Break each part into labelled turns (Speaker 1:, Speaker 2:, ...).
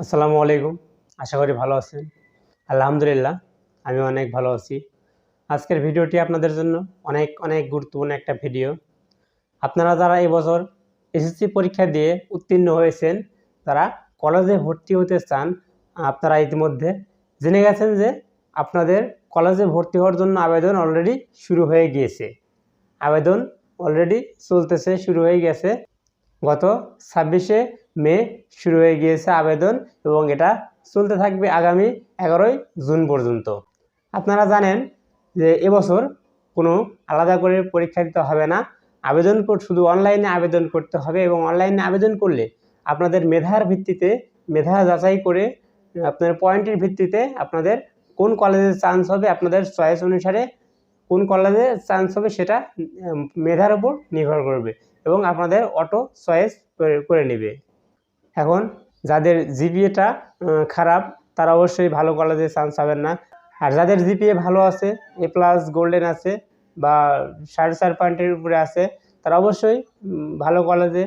Speaker 1: আসসালামু আলাইকুম। আশা করি ভালো আছেন। আলহামদুলিল্লাহ, আমি অনেক ভালো আছি। আজকের ভিডিওটি আপনাদের জন্য অনেক অনেক গুরুত্বপূর্ণ একটা ভিডিও। আপনারা যারা এবছর এসএসসি পরীক্ষা দিয়ে উত্তীর্ণ হয়েছেন, তারা কলেজে ভর্তি হতে চান, আপনারা ইতিমধ্যে জেনে গেছেন যে আপনাদের কলেজে ভর্তি হওয়ার জন্য আবেদন অলরেডি শুরু হয়ে গিয়েছে। আবেদন অলরেডি চলতেছে, শুরু হয়ে গেছে। গত ছাব্বিশে মে শুরু হয়ে গিয়েছে আবেদন এবং এটা চলতে থাকবে আগামী এগারোই জুন পর্যন্ত। আপনারা জানেন যে এবছর কোনো আলাদা করে পরীক্ষা দিতে হবে না। আবেদন শুধু অনলাইনে আবেদন করতে হবে এবং অনলাইনে আবেদন করলে আপনাদের মেধার ভিত্তিতে, মেধা যাচাই করে আপনার পয়েন্টের ভিত্তিতে আপনাদের কোন কলেজে চান্স হবে, আপনাদের চয়েস অনুসারে কোন কলেজে চান্স হবে সেটা মেধার উপর নির্ভর করবে। এবং আপনাদের অটো চয়েস করে নেবে। এখন যাদের জিপিএটা খারাপ, তারা অবশ্যই ভালো কলেজে চান্স পাবেন না। আর যাদের জিপিএ ভালো আছে এ প্লাস গোল্ডেন আছে বা সাড়ে চার পয়েন্টের উপরে আছে, তারা অবশ্যই ভালো কলেজে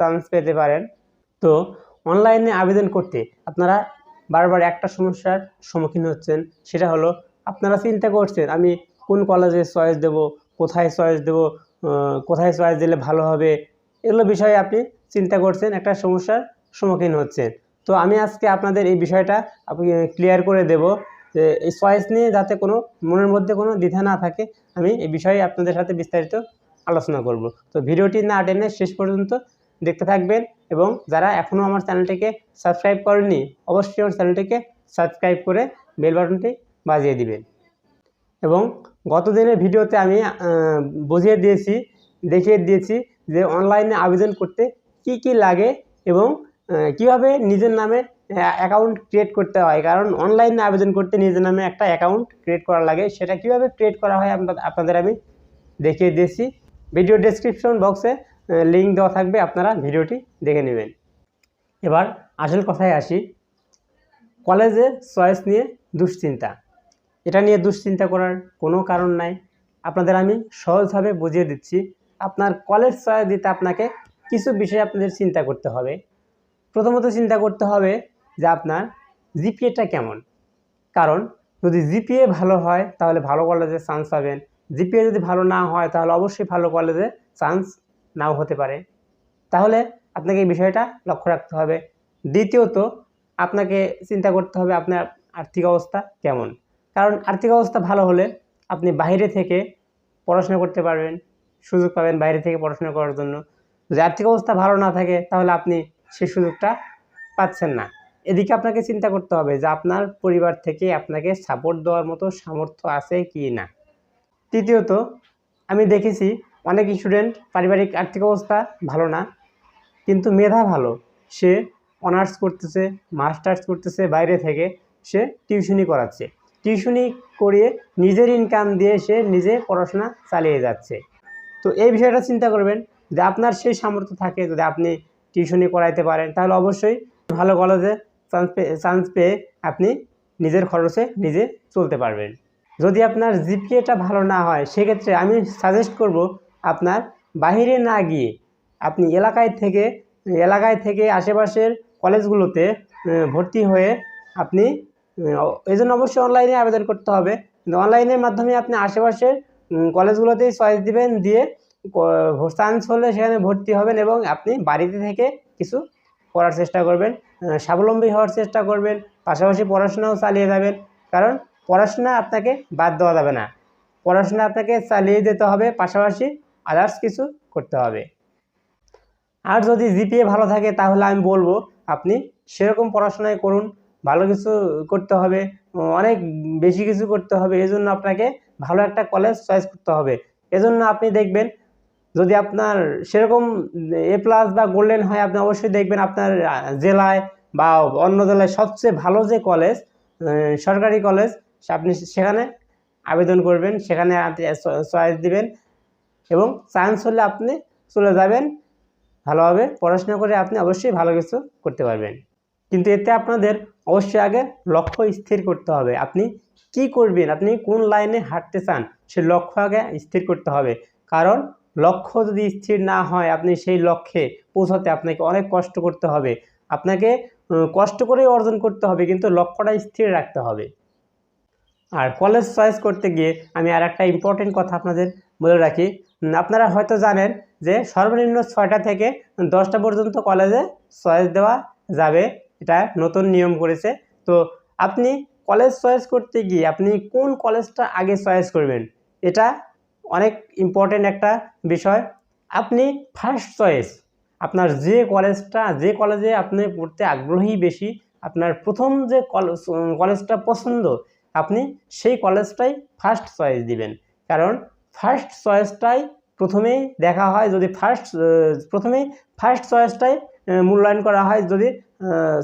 Speaker 1: চান্স পেতে পারেন। তো অনলাইনে আবেদন করতে আপনারা বারবার একটা সমস্যার সম্মুখীন হচ্ছেন, সেটা হলো আপনারা চিন্তা করছেন, আমি কোন কলেজে চয়েস দেব, কোথায় চয়েস দেব কোথায় চয়েস দিলে ভালো হবে? এগুলো বিষয়ে আপনি চিন্তা করছেন, একটা সমস্যার সম্মুখীন হচ্ছেন। তো আমি আজকে আপনাদের এই বিষয়টা আপনি ক্লিয়ার করে দেব যে এই চয়েস নিয়ে যাতে কোনো মনের মধ্যে কোনো দ্বিধা না থাকে, আমি এই বিষয়ে আপনাদের সাথে বিস্তারিত আলোচনা করব। তো ভিডিওটি না টেনে শেষ পর্যন্ত দেখতে থাকবেন এবং যারা এখনও আমার চ্যানেলটিকে সাবস্ক্রাইব করেনি অবশ্যই আমার চ্যানেলটিকে সাবস্ক্রাইব করে বেল বাটনটি বাজিয়ে দিবেন। এবং গত দিনের ভিডিওতে আমি বুঝিয়ে দিয়েছি, দেখিয়ে দিয়েছি যে অনলাইনে আবেদন করতে কি কি লাগে এবং কীভাবে নিজের নামে অ্যাকাউন্ট ক্রিয়েট করতে হয়। কারণ অনলাইনে আবেদন করতে নিজের নামে একটা অ্যাকাউন্ট ক্রিয়েট করা লাগে। সেটা কীভাবে ক্রিয়েট করা হয় আপনাদের আমি দেখিয়ে দিয়েছি। ভিডিও ডেসক্রিপশন বক্সে লিঙ্ক দেওয়া থাকবে, আপনারা ভিডিওটি দেখে নেবেন। এবার আসল কথায় আসি। কলেজে চয়েস নিয়ে দুশ্চিন্তা। এটা নিয়ে দুশ্চিন্তা করার কোনো কারণ নাই। আপনাদের আমি সহজভাবে বুঝিয়ে দিচ্ছি, আপনার কলেজ চয়েস দিতে আপনাকে কিছু বিষয়ে আপনাদের চিন্তা করতে হবে। প্রথমত চিন্তা করতে হবে যে আপনার জিপিএটা কেমন? কারণ যদি জিপিএ ভালো হয়, তাহলে ভালো কলেজে চান্স পাবেন। জিপিএ যদি ভালো না হয়, তাহলে অবশ্যই ভালো কলেজে চান্স নাও হতে পারে। তাহলে আপনাকে এই বিষয়টা লক্ষ্য রাখতে হবে। দ্বিতীয়ত, আপনাকে চিন্তা করতে হবে আপনার আর্থিক অবস্থা কেমন? কারণ আর্থিক অবস্থা ভালো হলে আপনি বাইরে থেকে পড়াশোনা করতে পারবেন, সুযোগ পাবেন বাইরে থেকে পড়াশোনা করার জন্য। যদি আর্থিক অবস্থা ভালো না থাকে, তাহলে আপনি সেই সুযোগটা পাচ্ছেন না। এদিকে আপনাকে চিন্তা করতে হবে যে আপনার পরিবার থেকে আপনাকে সাপোর্ট দেওয়ার মতো সামর্থ্য আছে কি না। তৃতীয়ত, আমি দেখেছি অনেক স্টুডেন্ট পারিবারিক আর্থিক অবস্থা ভালো না, কিন্তু মেধা ভালো। সে অনার্স করতেছে মাস্টার্স করতেছে, বাইরে থেকে সে টিউশনি করাচ্ছে। টিউশনি করিয়ে নিজের ইনকাম দিয়ে সে নিজে পড়াশোনা চালিয়ে যাচ্ছে। তো এই বিষয়টা চিন্তা করবেন যে আপনার সেই সামর্থ্য থাকে, যদি আপনি টিউশনি করাইতে পারেন, তাহলে অবশ্যই ভালো কলেজে চান্স পেয়ে চান্স পেয়ে আপনি নিজের খরচে নিজে চলতে পারবেন। যদি আপনার জিপিএটা ভালো না হয়, সেক্ষেত্রে আমি সাজেস্ট করব আপনার বাইরে না গিয়ে আপনি এলাকায় থেকে এলাকায় থেকে আশেপাশের কলেজগুলোতে ভর্তি হয়ে আপনি এই জন্য অবশ্যই অনলাইনে আবেদন করতে হবে। কিন্তু অনলাইনের মাধ্যমে আপনি আশেপাশের কলেজগুলোতেই চয়েস দিবেন, দিয়ে চান্স হলে সেখানে ভর্তি হবেন এবং আপনি বাড়িতে থেকে কিছু করার চেষ্টা করবেন স্বাবলম্বী হওয়ার চেষ্টা করবেন, পাশাপাশি পড়াশোনাও চালিয়ে যাবেন। কারণ পড়াশোনা আপনাকে বাদ দেওয়া যাবে না। পড়াশোনা আপনাকে চালিয়ে যেতে হবে, পাশাপাশি আদার্স কিছু করতে হবে। আর যদি জিপিএ ভালো থাকে, তাহলে আমি বলব, আপনি সেরকম পড়াশোনায় করুন। ভালো কিছু করতে হবে, অনেক বেশি কিছু করতে হবে, এজন্য আপনাকে ভালো একটা কলেজ চয়েস করতে হবে। এজন্য আপনি দেখবেন, যদি আপনার সেরকম এ প্লাস বা গোল্ডেন হয়, আপনি অবশ্যই দেখবেন আপনার জেলায় বা অন্য জেলায় সবচেয়ে ভালো যে কলেজ সরকারি কলেজ আপনি সেখানে আবেদন করবেন, সেখানে চয়েস দিবেন এবং চান্স হলে আপনি চলে যাবেন। ভালোভাবে পড়াশোনা করে আপনি অবশ্যই ভালো কিছু করতে পারবেন। কিন্তু এতে আপনাদের অবশ্যই আগে লক্ষ্য স্থির করতে হবে। আপনি কি করবেন? আপনি কোন লাইনে হাঁটতে চান? সে লক্ষ্য আগে স্থির করতে হবে। কারণ লক্ষ্য যদি স্থির না হয়, আপনি সেই লক্ষ্যে পৌঁছাতে আপনাকে অনেক কষ্ট করতে হবে। আপনাকে কষ্ট করে অর্জন করতে হবে, কিন্তু লক্ষ্যটা স্থির রাখতে হবে। আর কলেজ চয়েস করতে গিয়ে আমি আর একটা ইম্পর্টেন্ট কথা আপনাদের বলে রাখি। আপনারা হয়তো জানেন যে সর্বনিম্ন ছয়টা থেকে দশটা পর্যন্ত কলেজে চয়েস দেওয়া যাবে। এটা নতুন নিয়ম করেছে। তো আপনি কলেজ চয়েস করতে গিয়ে আপনি কোন কলেজটা আগে চয়েস করবেন? এটা অনেক ইম্পর্টেন্ট একটা বিষয়। আপনি ফার্স্ট চয়েস আপনার যে কলেজটা যে কলেজে আপনি পড়তে আগ্রহী বেশি, আপনার প্রথম যে কলেজ কলেজটা পছন্দ, আপনি সেই কলেজটাই ফার্স্ট চয়েস দিবেন। কারণ ফার্স্ট চয়েসটাই প্রথমেই দেখা হয় যদি ফার্স্ট প্রথমেই ফার্স্ট চয়েসটাই মূল্যায়ন করা হয় যদি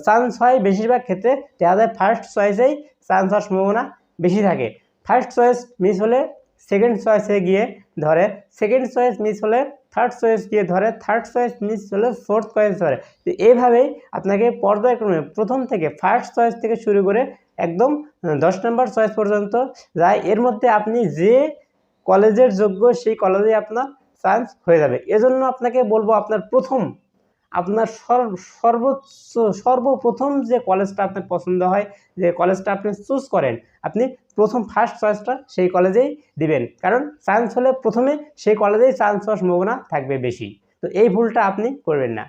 Speaker 1: চান্স হয় বেশিরভাগ ক্ষেত্রে। দেখা যায় ফার্স্ট চয়েসেই চান্স হওয়ার সম্ভাবনা বেশি থাকে। ফার্স্ট চয়েস মিস হলে সেকেন্ড চয়েসে গিয়ে ধরে। সেকেন্ড চয়েস মিস হলে থার্ড চয়েস গিয়ে ধরে। থার্ড চয়েস মিস হলে ফোর্থ চয়েস ধরে। তো এইভাবেই আপনাকে পর্যায়ক্রমে প্রথম থেকে ফার্স্ট চয়েস থেকে শুরু করে একদম দশ নম্বর চয়েস পর্যন্ত যায়। এর মধ্যে আপনি যে কলেজের যোগ্য সেই কলেজে আপনার চান্স হয়ে যাবে। এজন্য আপনাকে বলব আপনার প্রথম আপনার সর্ব সর্বোচ্চ, সর্বপ্রথম যে কলেজটা আপনার পছন্দ হয়, যে কলেজটা আপনি চুজ করেন, আপনি প্রথম ফার্স্ট চয়েসটা সেই কলেজেই দিবেন। কারণ চান্স হলে প্রথমে সেই কলেজেই চান্স হওয়ার সম্ভাবনা থাকবে বেশি। তো এই ভুলটা আপনি করবেন না।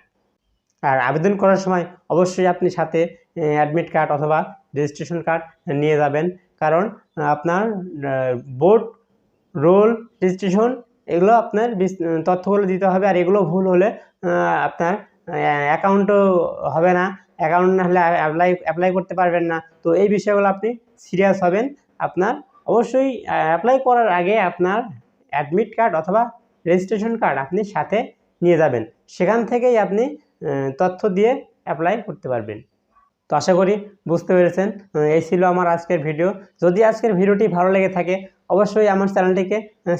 Speaker 1: আর আবেদন করার সময় অবশ্যই আপনি সাথে অ্যাডমিট কার্ড অথবা রেজিস্ট্রেশন কার্ড নিয়ে যাবেন। কারণ আপনার বোর্ড রোল রেজিস্ট্রেশন এগুলো আপনার তথ্যগুলো দিতে হবে। আর এগুলো ভুল হলে আপনার অ্যাকাউন্টও হবে না। অ্যাকাউন্ট না হলে অ্যাপ্লাই অ্যাপ্লাই করতে পারবেন না। তো এই বিষয়গুলো আপনি সিরিয়াস হবেন। আপনার অবশ্যই অ্যাপ্লাই করার আগে আপনার অ্যাডমিট কার্ড অথবা রেজিস্ট্রেশন কার্ড আপনি সাথে নিয়ে যাবেন। সেখান থেকেই আপনি তথ্য দিয়ে অ্যাপ্লাই করতে পারবেন। তো আশা করি বুঝতে পেরেছেন। এই ছিল আমার আজকের ভিডিও যদি আজকের ভিডিওটি ভালো লেগে থাকে, অবশ্যই আমার চ্যানেলটিকে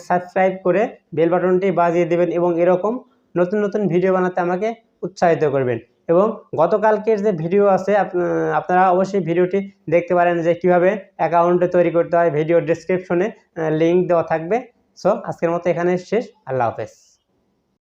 Speaker 1: সাবস্ক্রাইব করে বেল বাটনটি বাজিয়ে দেবেন এবং এরকম নতুন নতুন ভিডিও বানাতে আমাকে উৎসাহিত করবেন। এবং গতকালকের যে ভিডিও আছে আপনারা অবশ্যই ভিডিওটি দেখতে পারেন যে কীভাবে অ্যাকাউন্টে তৈরি করতে হয়। ভিডিও ডিসক্রিপশনে লিঙ্ক দেওয়া থাকবে। সো আজকের মতো এখানে শেষ। আল্লাহ হাফেজ।